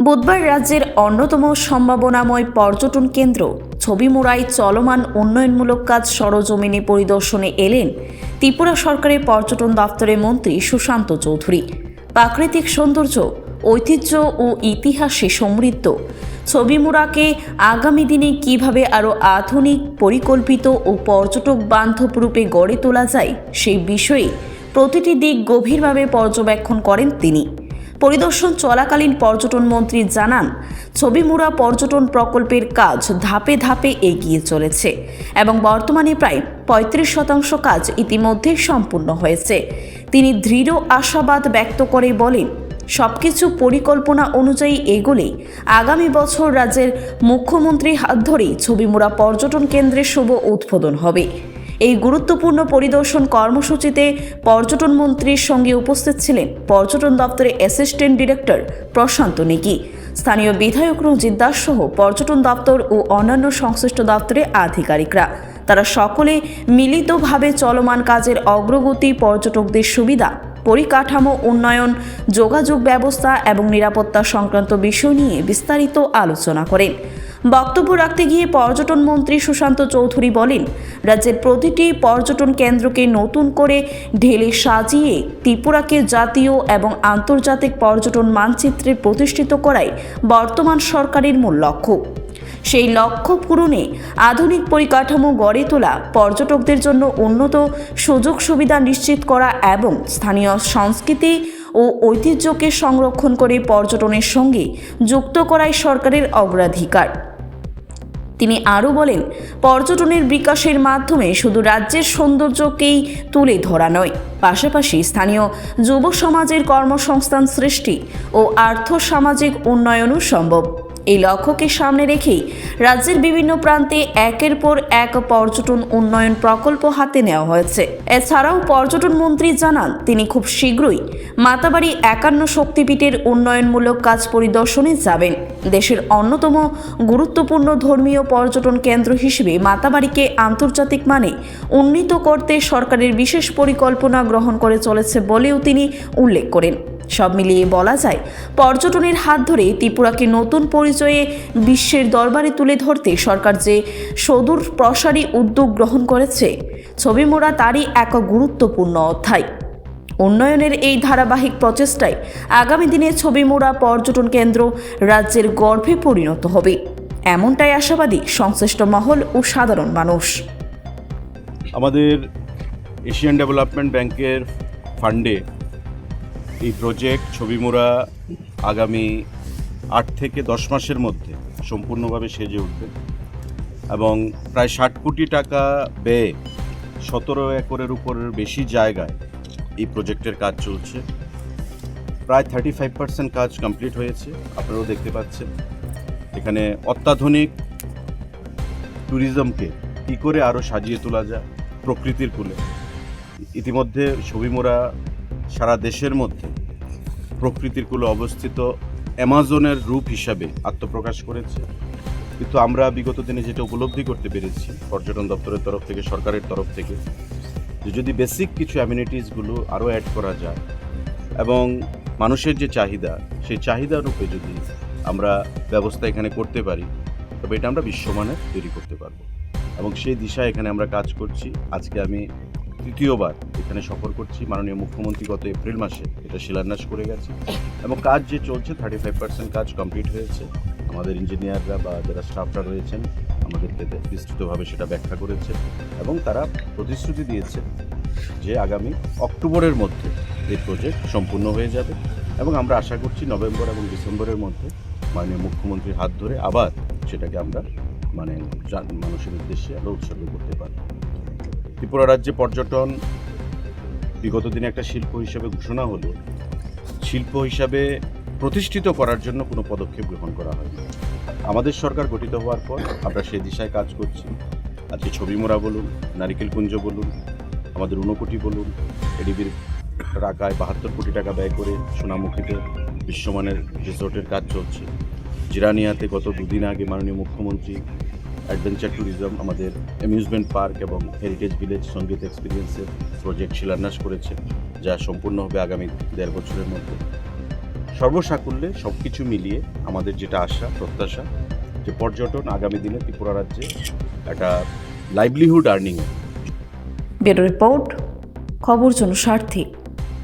বুধবার রাজ্যের অন্যতম সম্ভাবনাময় পর্যটন কেন্দ্র ছবিমুড়ায় চলমান উন্নয়নমূলক কাজ সরজমিনে পরিদর্শনে এলেন ত্রিপুরা সরকারের পর্যটন দপ্তরের মন্ত্রী সুশান্ত চৌধুরী। প্রাকৃতিক সৌন্দর্য, ঐতিহ্য ও ইতিহাসে সমৃদ্ধ। ছবিমুড়াকে আগামী দিনে কীভাবে আরও আধুনিক, পরিকল্পিত ও পর্যটক বান্ধব রূপে গড়ে তোলা যায় সেই বিষয়ে প্রতিটি দিক গভীরভাবে পর্যবেক্ষণ করেন তিনি। পরিদর্শন চলাকালীন পর্যটন মন্ত্রী জানান ছবিমুড়া পর্যটন প্রকল্পের কাজ ধাপে ধাপে এগিয়ে চলেছে এবং বর্তমানে প্রায় পঁয়ত্রিশ শতাংশ কাজ ইতিমধ্যে সম্পূর্ণ হয়েছে। তিনি দৃঢ় আশাবাদ ব্যক্ত করে বলেন, সবকিছু পরিকল্পনা অনুযায়ী এগোলে আগামী বছর রাজ্যের মুখ্যমন্ত্রীর হাত ধরেই ছবিমুড়া পর্যটন কেন্দ্রের শুভ উদ্বোধন হবে। এই গুরুত্বপূর্ণ পরিদর্শন কর্মসূচিতে পর্যটন মন্ত্রীর সঙ্গে উপস্থিত ছিলেন পর্যটন দপ্তরের অ্যাসিস্ট্যান্ট ডিরেক্টর প্রশান্ত নেকি স্থানীয় বিধায়ক রঞ্জিত দাস সহ পর্যটন দপ্তর ও অন্যান্য সংশ্লিষ্ট দপ্তরের আধিকারিকরা। তারা সকলে মিলিতভাবে চলমান কাজের অগ্রগতি, পর্যটকদের সুবিধা, পরিকাঠামো উন্নয়ন, যোগাযোগ ব্যবস্থা এবং নিরাপত্তা সংক্রান্ত বিষয় নিয়ে বিস্তারিত আলোচনা করেন। বক্তব্য রাখতে গিয়ে পর্যটন মন্ত্রী সুশান্ত চৌধুরী বলেন, রাজ্যের প্রতিটি পর্যটন কেন্দ্রকে নতুন করে ঢেলে সাজিয়ে ত্রিপুরাকে জাতীয় এবং আন্তর্জাতিক পর্যটন মানচিত্রে প্রতিষ্ঠিত করাই বর্তমান সরকারের মূল লক্ষ্য। সেই লক্ষ্য পূরণে আধুনিক পরিকাঠামো গড়ে তোলা পর্যটকদের জন্য উন্নত সুযোগ সুবিধা নিশ্চিত করা এবং স্থানীয় সংস্কৃতি ও ঐতিহ্যকে সংরক্ষণ করে পর্যটনের সঙ্গে যুক্ত করাই সরকারের অগ্রাধিকার। তিনি আরও বলেন, পর্যটনের বিকাশের মাধ্যমে শুধু রাজ্যের সৌন্দর্যকেই তুলে ধরা নয়, পাশাপাশি স্থানীয় যুব সমাজের কর্মসংস্থান সৃষ্টি ও আর্থ সামাজিক উন্নয়নও সম্ভব। এই লক্ষ্যকে সামনে রেখেই রাজ্যের বিভিন্ন প্রান্তে একের পর এক পর্যটন উন্নয়ন প্রকল্প হাতে নেওয়া হয়েছে। এছাড়াও পর্যটন মন্ত্রী জানান, তিনি খুব শীঘ্রই মাতাবাড়ি একান্ন শক্তিপীঠের উন্নয়নমূলক কাজ পরিদর্শনে যাবেন। দেশের অন্যতম গুরুত্বপূর্ণ ধর্মীয় পর্যটন কেন্দ্র হিসেবে মাতাবাড়িকে আন্তর্জাতিক মানে উন্নীত করতে সরকারের বিশেষ পরিকল্পনা গ্রহণ করে চলেছে বলেও তিনি উল্লেখ করেন। সব মিলিয়ে বলা যায়, পর্যটনের হাত ধরে ত্রিপুরাকে নতুন পরিচয়ে বিশ্বের দরবারে তুলে ধরতে সরকার যে সদূর প্রসারী উদ্যোগ গ্রহণ করেছে, ছবি মোড়া তারই এক গুরুত্বপূর্ণ অধ্যায়। উন্নয়নের এই ধারাবাহিক প্রচেষ্টায় আগামী দিনে ছবি মোড়া পর্যটন কেন্দ্র রাজ্যের গর্ভে পরিণত হবে। এমনটাই আশাবাদী সংশ্লিষ্ট মহল ও সাধারণ মানুষ। আমাদের এশিয়ান ডেভেলপমেন্ট ব্যাংকের ফান্ডে এই প্রজেক্ট ছবিমোড়া আগামী আট থেকে দশ মাসের মধ্যে সম্পূর্ণভাবে সেজে উঠবে। এবং প্রায় ষাট কোটি টাকা ব্যয়ে সতেরো একরের উপরের বেশি জায়গায় এই প্রজেক্টের কাজ চলছে। প্রায় থার্টি ফাইভ পার্সেন্ট কাজ কমপ্লিট হয়েছে, আপনারাও দেখতে পাচ্ছেন। এখানে অত্যাধুনিক ট্যুরিজমকে কী করে আরও সাজিয়ে তোলা যায় প্রকৃতির কুলে। ইতিমধ্যে ছবিমোড়া সারা দেশের মধ্যে প্রকৃতির কুলে অবস্থিত অ্যামাজনের রূপ হিসাবে আত্মপ্রকাশ করেছে। কিন্তু আমরা বিগত দিনে যেটা উপলব্ধি করতে পেরেছি, পর্যটন দপ্তরের তরফ থেকে, সরকারের তরফ থেকে, যে যদি বেসিক কিছু অ্যামিনিটিসগুলো আরও অ্যাড করা যায় এবং মানুষের যে চাহিদা, সেই চাহিদা রূপে যদি আমরা ব্যবস্থা এখানে করতে পারি, তবে এটা আমরা বিশ্বমানের তৈরি করতে পারব। এবং সেই দিশায় এখানে আমরা কাজ করছি। আজকে আমি তৃতীয়বার এখানে সফর করছি মাননীয় মুখ্যমন্ত্রী গত এপ্রিল মাসে। এটা শিলান্যাস করে গেছে। এবং কাজ যে চলছে থার্টি ফাইভ পার্সেন্ট কাজ কমপ্লিট হয়েছে। আমাদের ইঞ্জিনিয়াররা বা যারা স্টাফরা রয়েছেন আমাদেরকে বিস্তৃতভাবে সেটা ব্যাখ্যা করেছে এবং তারা প্রতিশ্রুতি দিয়েছে যে আগামী অক্টোবরের মধ্যে এই প্রজেক্ট সম্পূর্ণ হয়ে যাবে। এবং আমরা আশা করছি নভেম্বর এবং ডিসেম্বরের মধ্যে মাননীয় মুখ্যমন্ত্রীর হাত ধরে আবার সেটাকে আমরা মানে মানুষের উদ্দেশ্যে আমরা উৎসর্গ করতে পারি। ত্রিপুরা রাজ্যে পর্যটন বিগত দিনে একটা শিল্প হিসাবে ঘোষণা হলো। শিল্প হিসাবে প্রতিষ্ঠিত করার জন্য কোনো পদক্ষেপ গ্রহণ করা হয়নি। আমাদের সরকার গঠিত হওয়ার পর আমরা সেই দিশায় কাজ করছি। আজকে ছবি মোড়া বলুন, নারিকেল কুঞ্জ বলুন, আমাদের ঊনকোটি বলুন, এডিবির টাকায় বাহাত্তর কোটি টাকা ব্যয় করে সোনামুখীতে বিশ্বমানের রিসোর্টের কাজ চলছে। জিরানিয়াতে গত দুদিন আগে মাননীয় মুখ্যমন্ত্রী অ্যাডভেঞ্চার ট্যুরিজম আমাদের অ্যামিউজমেন্ট পার্ক এবং হেরিটেজ ভিলেজ সংগীত এক্সপিরিয়েন্সের প্রজেক্ট শিলান্যাস করেছে, যা সম্পূর্ণ হবে আগামী দেড় বছরের মধ্যে। সর্বসাকুল্যে সব কিছু মিলিয়ে আমাদের যেটা আশা, প্রত্যাশা, যে পর্যটন আগামী দিনে ত্রিপুরা রাজ্যে একটা লাইভলিহুড আর্নিং ব্যুরো রিপোর্ট, খবর জনস্বার্থে।